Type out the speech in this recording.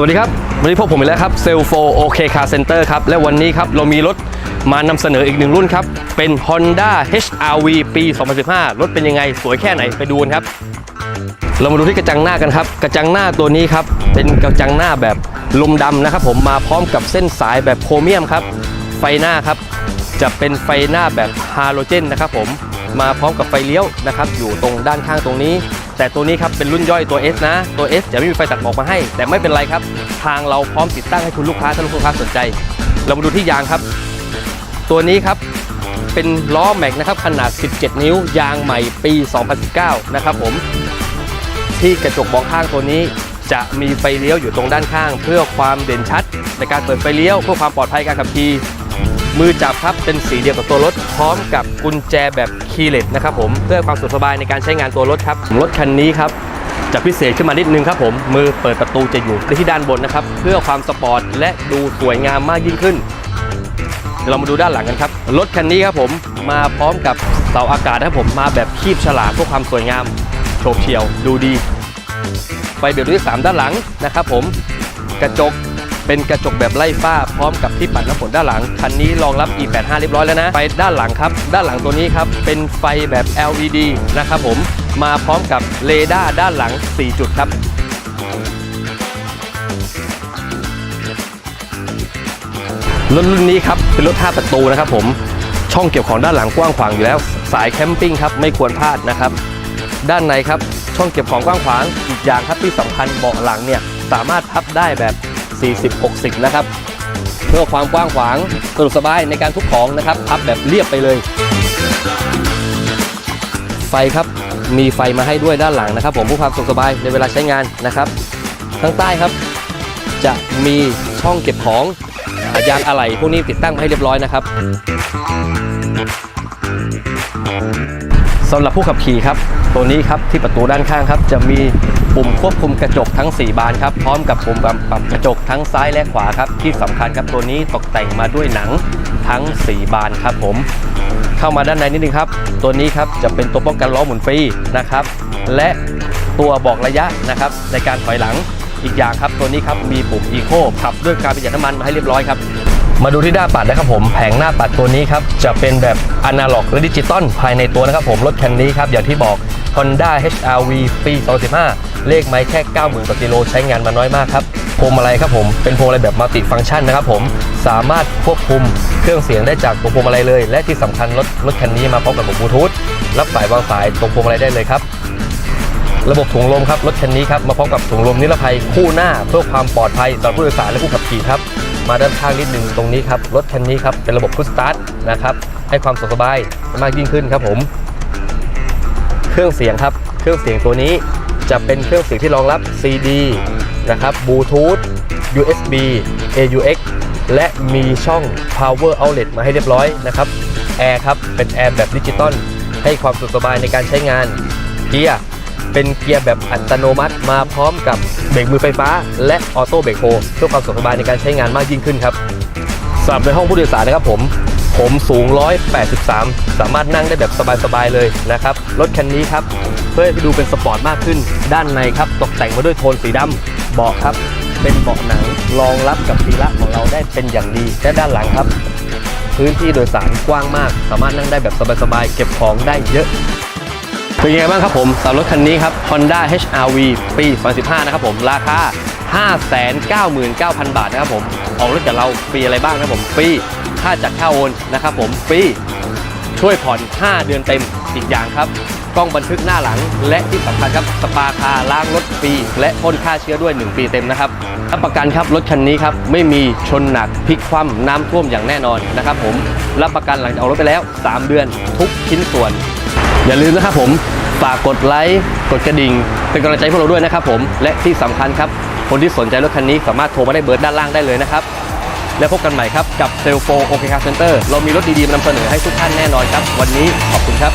สวัสดีครับ วันนี้พบผมอีกแล้วครับเซลโฟโอเคคาร์เซ็นเตอร์ครับ และวันนี้ครับเรามีรถมานำเสนออีกหนึ่งรุ่นครับ เป็น Honda HRV ปี 2015 รถเป็นยังไงสวยแค่ไหนไปดูกันครับ เรามาดูที่กระจังหน้ากันครับ กระจังหน้าตัวนี้ครับ เป็นกระจังหน้าแบบลมดำนะครับ ผมมาพร้อมกับเส้นสายแบบโครเมียมครับ ไฟหน้าครับ จะเป็นไฟหน้าแบบฮาโลเจนนะครับผมมาพร้อมกับไฟเลี้ยวนะครับ อยู่ตรงด้านข้างตรงนี้ แต่ตัวนี้ครับเป็นรุ่นย่อยตัว S นะ ตัว S จะไม่มีไฟตัดหมอกมาให้ แต่ไม่เป็นไรครับ ทางเราพร้อมติดตั้งให้คุณลูกค้าถ้าลูกค้าสนใจ เรามาดูที่ยางครับ ตัวนี้ครับเป็นล้อแม็กนะครับขนาด 17 นิ้ว ยางใหม่ปี 2019 นะครับผม ที่กระจกมองข้างตัวนี้จะมีไฟเลี้ยวอยู่ตรงด้านข้าง เพื่อความเด่นชัดในการเปิดไฟเลี้ยวเพื่อความปลอดภัยการขับขี่ มือจับครับเป็นสีเดียวกับตัวรถ พร้อมกับกุญแจแบบคีย์เลสนะครับผมเพื่อความสะดวกสบายในการใช้งานตัวรถครับรถคันนี้ครับจะพิเศษขึ้นมานิดนึงครับผมมือเปิดประตูจะอยู่ที่ด้านบนนะครับเพื่อความสปอร์ตและดูสวยงามมากยิ่งขึ้นเดี๋ยวเรามาดูด้านหลังกันครับ รถคันนี้ครับผมมาพร้อมกับเสาอากาศนะครับผมมาแบบคีบฉลากเพื่อความสวยงามโฉบเฉี่ยวดูดี ไฟเบรกรุ่นที่3ด้านหลังนะครับผมกระจก เป็นกระจกแบบไล่ฝ้าพร้อมกับที่ปัดน้ำฝนด้านหลัง คันนี้รองรับ E85 เรียบร้อยแล้วนะ ไฟด้านหลังครับ ด้านหลังตัวนี้ครับ เป็นไฟแบบ LED นะครับผม มาพร้อมกับเรดาร์ด้านหลัง 4 จุดครับรถรุ่นนี้ครับเป็นรถ5ประตูนะครับผมช่องเก็บของด้านหลังกว้างขวางอยู่แล้ว สายแคมปิ้งครับไม่ควรพลาดนะครับ ด้านในครับช่องเก็บของกว้างขวางอีกอย่างครับที่สำคัญเบาะหลังเนี่ยสามารถพับได้แบบ 40-60 นะครับ เพื่อความกว้างขวางสะดวกสบายในการทุกของนะครับพับแบบเรียบไปเลย ไฟครับมีไฟมาให้ด้วยด้านหลังนะครับ ผมเพื่อความสะดวกสบายในเวลาใช้งานนะครับข้างใต้ครับ จะมีช่องเก็บของยางอะไหล่พวกนี้ติดตั้งมาให้เรียบร้อยนะครับสำหรับผู้ขับขี่ครับ ตัวนี้ครับที่ประตูด้านข้างครับ จะมี ปุ่มควบคุมกระจกทั้ง 4 บานครับพร้อมกับปุ่มปรับกระจกทั้งซ้ายและขวาครับที่สำคัญครับตัวนี้ตกแต่งมาด้วยหนังทั้ง 4 บานครับผม เข้ามาด้านในนิดนึงครับ ตัวนี้ครับจะเป็นตัวป้องกันล้อหมุนฟรีนะครับ และตัวบอกระยะนะครับในการถอยหลังอีกอย่างครับตัวนี้ครับมีปุ่ม Eco ขับด้วยการประหยัดน้ำมันมาให้เรียบร้อยครับ มาดูที่หน้าปัดนะครับผมแผงหน้าปัดตัวนี้ครับจะเป็นแบบอนาล็อกและดิจิตอลภายในตัวนะครับผมรถคันนี้ครับอย่างที่บอก Honda HRV ปี2015เลขไม่แค่ 90,000กว่ากิโลใช้งานมาน้อยมากครับพวงมาลัยครับผมเป็นพวงมาลัยแบบมัลติฟังก์ชันนะครับผมสามารถควบคุมเครื่องเสียงได้จากตัวพวงมาลัยเลย และที่สำคัญรถรถคันนี้มาพร้อมกับบลูทูธรับสายวางสายตรงพวงมาลัยได้เลยครับระบบถุงลมครับรถคันนี้ครับมาพร้อมกับถุงลมนิรภัยคู่หน้าเพื่อความปลอดภัยสำหรับผู้โดยสารและผู้ขับขี่ครับ มาด้านข้างนิดนึงตรงนี้ครับ รถคันนี้ครับ เป็นระบบพุชสตาร์ทนะครับ ให้ความสะดวกสบายมากยิ่งขึ้นครับผม เครื่องเสียงครับ เครื่องเสียงตัวนี้จะเป็นเครื่องเสียงที่รองรับ CD นะครับบลูทูธ USB AUX และมีช่อง Power Outlet มาให้เรียบร้อยนะครับแอร์ครับ เป็นแอร์แบบดิจิตอลให้ความสะดวกสบายในการใช้งานเกียร์ เป็นเกียร์แบบอัตโนมัติ มาพร้อมกับเบรกมือไฟฟ้า และออโต้เบรกโฮเพื่อความสะดวกสบายในการใช้งานมากยิ่งขึ้นครับสำหรับในห้องผู้โดยสารนะครับผมผมสูง 183 สามารถนั่งได้แบบสบายๆเลยนะครับ รถคันนี้ครับ เพื่อให้ดูเป็นสปอร์ตมากขึ้น ด้านในครับตกแต่งมาด้วยโทนสีดำเบาะครับ เป็นเบาะหนังรองรับกับศีระของเราได้เป็นอย่างดี และด้านหลังครับ พื้นที่โดยสารกว้างมาก สามารถนั่งได้แบบสบายๆ เก็บของได้เยอะ เป็นยังไงบ้างครับผมสำหรับรถคันนี้ครับ Honda HRV ปี 2015 นะครับผม ราคา 599,000 บาทนะครับผม ออกรถกับเราฟรีอะไรบ้างนะครับผม ฟรี ค่าจัดค่าโอนนะครับผม ฟรี ช่วยผ่อน 5 เดือนเต็ม อีกอย่างครับ กล้องบันทึกหน้าหลัง และที่สำคัญครับ สปาคาล้างรถฟรี และพ่นฆ่าเชื้อด้วย 1 ปีเต็มนะครับรับประกันครับ รถคันนี้ครับ ไม่มีชนหนักพลิกคว่ำน้ำท่วมอย่างแน่นอนนะครับผม รับประกันหลังจากออกรถไปแล้ว 3 เดือนทุกชิ้นส่วนอย่าลืมนะครับผม ฝากกดไลค์กดกระดิ่ง เป็นกำลังใจพวกเราด้วยนะครับผมและที่สำคัญครับ คนที่สนใจรถคันนี้สามารถโทรมาได้เบอร์ด้านล่างได้เลยนะครับ แล้วพบกันใหม่ครับกับเซลโฟโอเคคาร์เซ็นเตอร์เรามีรถดีๆมานำเสนอให้ทุกท่านแน่นอนครับ วันนี้ขอบคุณครับ